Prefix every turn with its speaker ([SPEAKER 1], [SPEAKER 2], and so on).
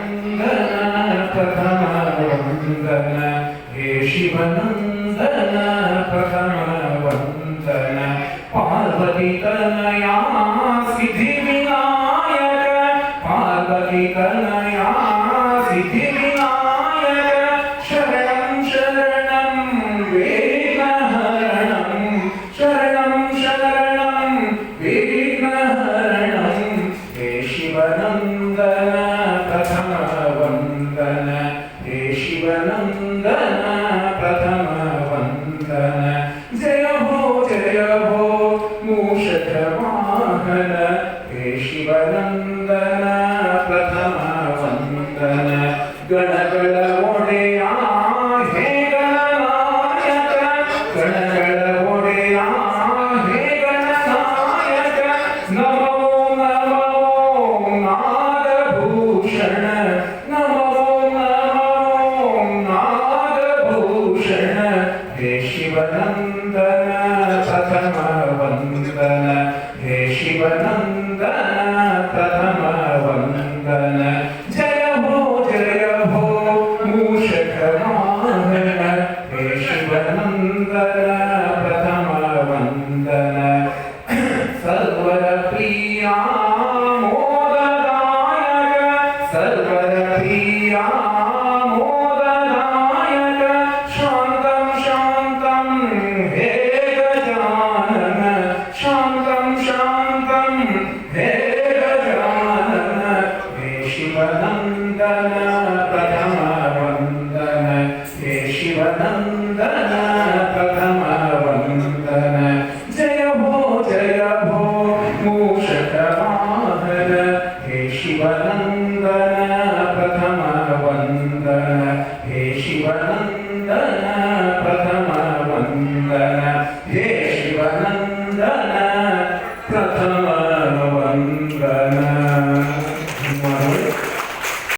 [SPEAKER 1] వందన ప్రథమ వందన హే శివనందన ప్రథమ వందన పార్వతి తనయా సిద్ధి వినాయక పార్వతి తనయా సిద్ధి వినాయక శరణం శరణం వేదహరణం శరణం శరణం వేదహరణం శివనందన. ಶಿವನಂದನ ಪ್ರಥಮ ವಂದನ ಗಣಗಳ ಒಡೆಯ ಶಿವನಂದನ ಪ್ರಥಮ ವಂದನ ಹೇ ಶಿವನಂದನ ಪ್ರಥಮ ವಂದನ ಜಯ ಹೋ ಜಯ ಹೋ ಮೂಷಕ ವಾಹನ ಹೇ ಶಿವನಂದನ ಪ್ರಥಮ ವಂದನ ಸರ್ವರ ಪ್ರಿಯ ಮೋದದಾಯಕ ಸರ್ವರ ಪ್ರಿಯ ಮೋದದಾಯಕ para